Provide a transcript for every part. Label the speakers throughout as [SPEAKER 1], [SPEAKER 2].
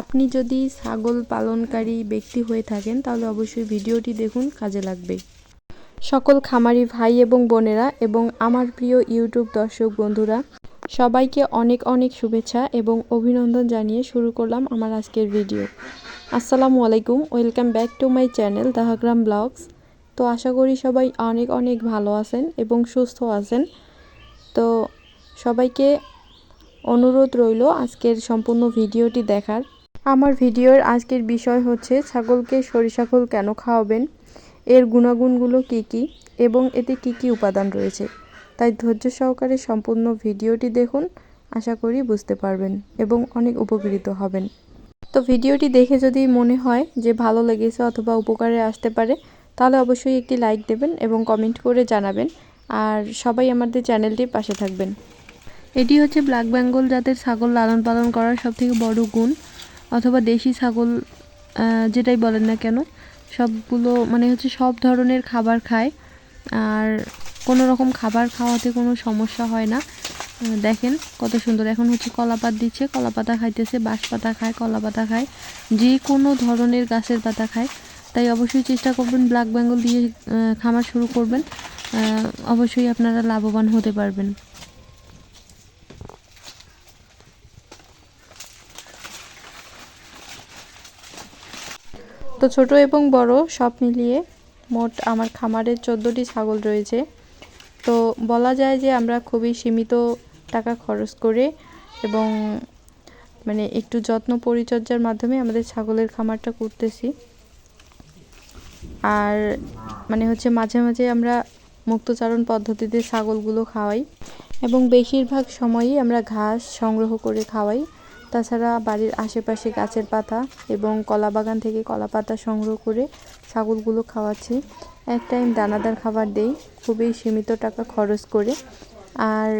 [SPEAKER 1] আপনি যদি ছাগল পালনকারী ব্যক্তি হয়ে থাকেন, তাহলে অবশ্যই ভিডিওটি দেখুন, কাজে লাগবে। সকল খামারি ভাই এবং বোনেরা এবং আমার প্রিয় ইউটিউব দর্শক বন্ধুরা, সবাইকে অনেক অনেক শুভেচ্ছা এবং অভিনন্দন জানিয়ে শুরু করলাম আমার আজকের ভিডিও। আসসালামু আলাইকুম, welcome back to my channel Dahagram vlogs. তো আশা করি সবাই অনেক অনেক ভালো আছেন এবং সুস্থ আছেন। তো সবাইকে অনুরোধ রইল আজকের সম্পূর্ণ ভিডিওটি দেখার। আমার ভিডিওর আজকের বিষয় হচ্ছে, ছাগলকে সরিষা খোল কেন খাওয়াবেন? এর গুণাগুণগুলো কী কী? এবং এতে কী কী উপাদান রয়েছে? তাই ধৈর্য সহকারে সম্পূর্ণ ভিডিওটি দেখুন, আশা করি বুঝতে পারবেন এবং অনেক উপকৃত হবেন। তো ভিডিওটি দেখে যদি মনে হয় যে ভালো লেগেছে অথবা উপকারে আসতে পারে, তাহলে অবশ্যই একটি লাইক দেবেন এবং কমেন্ট করে জানাবেন। আর সবাই আমাদের চ্যানেলটির পাশে থাকবেন। এটি হচ্ছে ব্ল্যাক বেঙ্গল জাতের ছাগল লালন পালন করার সবথেকে বড় গুণ। অথবা দেশি ছাগল যেটাই বলেন না কেন, সবগুলো মানে হচ্ছে সব ধরনের খাবার খায়। আর কোনো রকম খাবার খাওয়াতে কোনো সমস্যা হয় না। দেখেন কত সুন্দর। এখন হচ্ছে কলাপাত দিচ্ছে কলা পাতা খাইতেছে বাঁশ পাতা খায় কলা পাতা খায়, যে কোনো ধরনের গাছের পাতা খায়। তাই অবশ্যই চেষ্টা করবেন ব্ল্যাক বেঙ্গল দিয়ে খামার শুরু করবেন। অবশ্যই আপনারা লাভবান হতে পারবেন। তো ছোট এবং বড় সব মিলিয়ে মোট আমার খামারে চোদ্দোটি ছাগল রয়েছে। তো বলা যায় যে আমরা খুবই সীমিত টাকা খরচ করে এবং মানে একটু যত্ন পরিচর্যার মাধ্যমে আমাদের ছাগলের খামারটা করতেছি। আর মানে হচ্ছে মাঝে মাঝে আমরা মুক্তচারণ পদ্ধতিতে ছাগলগুলো খাওয়াই এবং বেশিরভাগ সময়ই আমরা ঘাস সংগ্রহ করে খাওয়াই। তাছাড়া বাড়ির আশেপাশে গাছের পাতা এবং কলা বাগান থেকে কলা পাতা সংগ্রহ করে ছাগলগুলো খাওয়াচ্ছি। এক টাইম দানাদার খাবার দেই, খুবই সীমিত টাকা খরচ করে। আর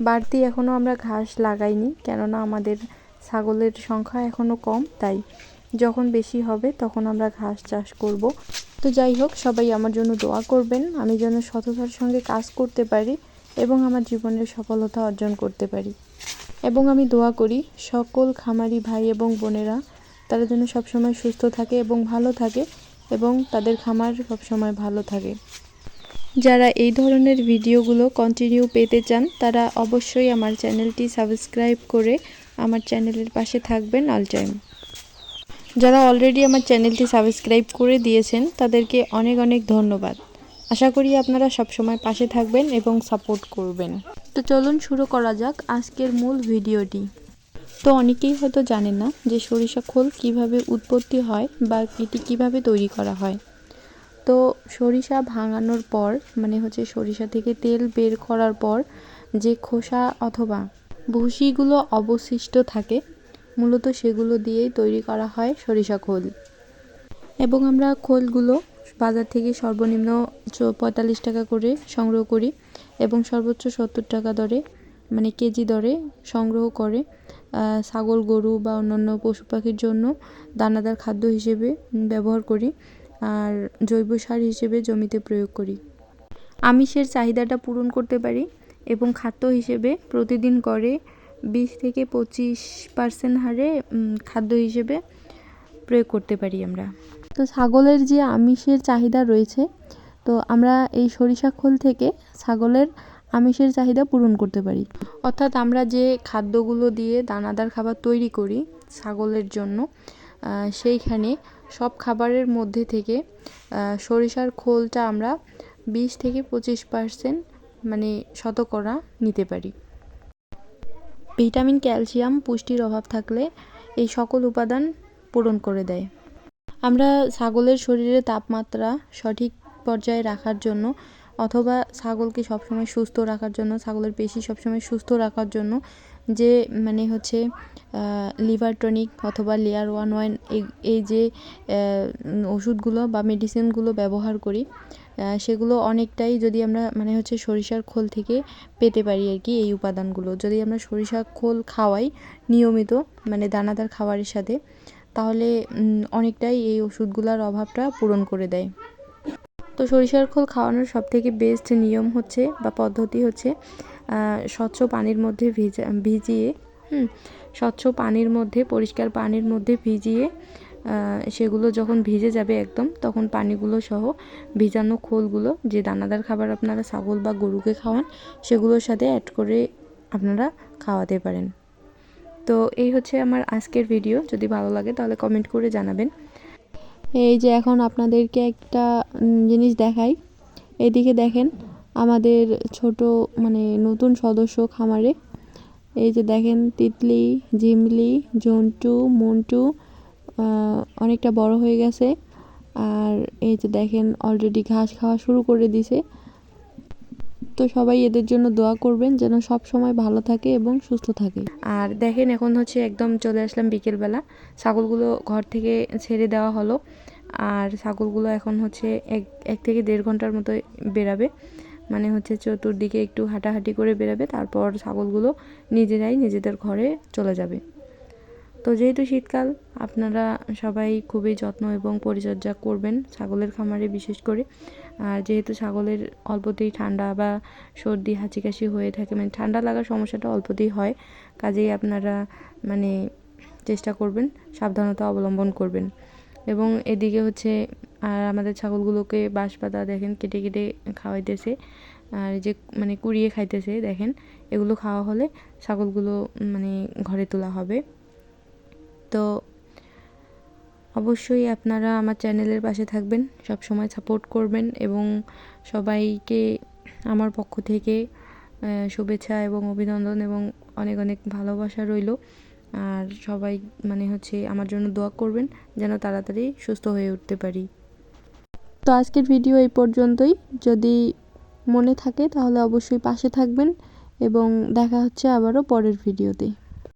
[SPEAKER 1] বাড়তি এখনও আমরা ঘাস লাগাইনি, কেননা আমাদের ছাগলের সংখ্যা এখনও কম, তাই যখন বেশি হবে তখন আমরা ঘাস চাষ করব। তো যাই হোক, সবাই আমার জন্য দোয়া করবেন, আমি যেন সততার সঙ্গে কাজ করতে পারি এবং আমার জীবনের সফলতা অর্জন করতে পারি। এবং আমি দোয়া করি সকল খামারি ভাই এবং বোনেরা, তারা যেন সবসময় সুস্থ থাকে এবং ভালো থাকে এবং তাদের খামার সবসময় ভালো থাকে। যারা এই ধরনের ভিডিওগুলো কন্টিনিউ পেতে চান, তারা অবশ্যই আমার চ্যানেলটি সাবস্ক্রাইব করে আমার চ্যানেলের পাশে থাকবেন অল টাইম যারা অলরেডি আমার চ্যানেলটি সাবস্ক্রাইব করে দিয়েছেন, তাদেরকে অনেক অনেক ধন্যবাদ। আশা করি আপনারা সবসময় পাশে থাকবেন এবং সাপোর্ট করবেন। তো চলুন শুরু করা যাক আজকের মূল ভিডিওটি। তো অনেকেই হয়তো জানেন না যে সরিষা খোল কীভাবে উৎপত্তি হয় বা এটি কীভাবে তৈরি করা হয়। তো সরিষা ভাঙানোর পর মানে হচ্ছে সরিষা থেকে তেল বের করার পর, যে খোসা অথবা ভুসিগুলো অবশিষ্ট থাকে, মূলত সেগুলো দিয়েই তৈরি করা হয় সরিষা খোল। এবং আমরা খোলগুলো বাজার থেকে সর্বনিম্ন পঁয়তাল্লিশ টাকা করে সংগ্রহ করি। এবং সর্বোচ্চ সত্তর টাকা দরে মানে কেজি দরে সংগ্রহ করে ছাগল, গরু বা অন্যান্য পশু পাখির জন্য দানাদার খাদ্য হিসেবে ব্যবহার করি আর জৈব সার হিসেবে জমিতে প্রয়োগ করি। আমিষের চাহিদাটা পূরণ করতে পারি এবং খাদ্য হিসেবে প্রতিদিন করে বিশ থেকে পঁচিশ পার্সেন্ট হারে খাদ্য হিসেবে প্রয়োগ করতে পারি আমরা। তো ছাগলের যে আমিষের চাহিদা রয়েছে তো আমরা এই সরিষা খোল থেকে ছাগলের আমিষের চাহিদা পূরণ করতে পারি। অর্থাৎ আমরা যে খাদ্যগুলো দিয়ে দানাদার খাবার তৈরি করি ছাগলের জন্য সেইখানে সব খাবারের মধ্যে থেকে সরিষার খোলটা আমরা বিশ থেকে পঁচিশ পার্সেন্ট মানে শতকরা নিতে পারি। ভিটামিন, ক্যালসিয়াম পুষ্টির অভাব থাকলে এই সকল উপাদান পূরণ করে দেয়। আমরা ছাগলের শরীরে তাপমাত্রা সঠিক পর্যায়ে রাখার জন্য অথবা ছাগলকে সবসময় সুস্থ রাখার জন্য, ছাগলের পেশি সবসময় সুস্থ রাখার জন্য যে মানে হচ্ছে লিভার টনিক অথবা লেয়ার ওয়ান ওয়ান, এই যে ওষুধগুলো বা মেডিসিনগুলো ব্যবহার করি সেগুলো অনেকটাই যদি আমরা মানে হচ্ছে সরিষার খোল থেকে পেতে পারি আর কি এই উপাদানগুলো। যদি আমরা সরিষার খোল খাওয়াই নিয়মিত মানে দানাদার খাবারের সাথে, তাহলে অনেকটাই এই ওষুধগুলোর অভাবটা পূরণ করে দেয়। তো সরিষার খোল খাওয়ানোর সবথেকে বেস্ট নিয়ম হচ্ছে বা পদ্ধতি হচ্ছে স্বচ্ছ পানির মধ্যে ভিজা, ভিজিয়ে, হুম, স্বচ্ছ পানির মধ্যে, পরিষ্কার পানির মধ্যে ভিজিয়ে সেগুলো যখন ভিজে যাবে একদম, তখন পানিগুলো সহ ভিজানো খোলগুলো, যে দানাদার খাবার আপনারা ছাগল বা গরুকে খাওয়ান, সেগুলোর সাথে অ্যাড করে আপনারা খাওয়াতে পারেন। তো এই হচ্ছে আমার আজকের ভিডিও যদি ভালো লাগে তাহলে কমেন্ট করে জানাবেন। এই যে এখন আপনাদেরকে একটা জিনিস দেখাই। এদিকে দেখেন আমাদের ছোট মানে নতুন সদস্য খামারে। এই যে দেখেন তিতলি, জিমলি, জন্টু, মন্টু অনেকটা বড় হয়ে গেছে। আর এই যে দেখেন অলরেডি ঘাস খাওয়া শুরু করে দিছে। তো সবাই এদের জন্য দোয়া করবেন যেন সব সময় ভালো থাকে এবং সুস্থ থাকে। আর দেখেন এখন হচ্ছে একদম চলে আসলাম বিকেলবেলা। ছাগলগুলো ঘর থেকে ছেড়ে দেওয়া হলো। আর ছাগলগুলো এখন হচ্ছে এক এক থেকে দেড় ঘণ্টার মতো বেরাবে মানে হচ্ছে চতুর্দিকে একটু হাঁটাহাঁটি করে বেরাবে তারপর ছাগলগুলো নিজেরাই নিজেদের ঘরে চলে যাবে। তো যেহেতু শীতকাল, আপনারা সবাই খুবই যত্ন এবং পরিচর্যা করবেন ছাগলের খামারে বিশেষ করে। আর যেহেতু ছাগলের অল্পতেই ঠান্ডা বা সর্দি হাঁচি কাশি হয়ে থাকে মানে ঠান্ডা লাগার সমস্যাটা অল্পতেই হয়, কাজেই আপনারা মানে চেষ্টা করবেন, সাবধানতা অবলম্বন করবেন। এবং এদিকে হচ্ছে, আর আমাদের ছাগলগুলোকে বাঁশ পাতা দেখেন, কেটে কেটে খাওয়াইতেছে, আর যে মানে কুড়িয়ে খাইতেছে, দেখেন, এগুলো খাওয়া হলে ছাগলগুলো মানে ঘরে তোলা হবে। তো অবশ্যই আপনারা আমার চ্যানেলের পাশে থাকবেন সব সময় সাপোর্ট করবেন এবং সবাইকে আমার পক্ষ থেকে শুভেচ্ছা এবং অভিনন্দন এবং অনেক অনেক ভালোবাসা রইল। আর সবাই মানে হচ্ছে আমার জন্য দোয়া করবেন যেন তাড়াতাড়ি সুস্থ হয়ে উঠতে পারি। তো আজকের ভিডিও এই পর্যন্তই। যদি মনে থাকে তাহলে অবশ্যই পাশে থাকবেন এবং দেখা হচ্ছে আবারও পরের ভিডিওতে।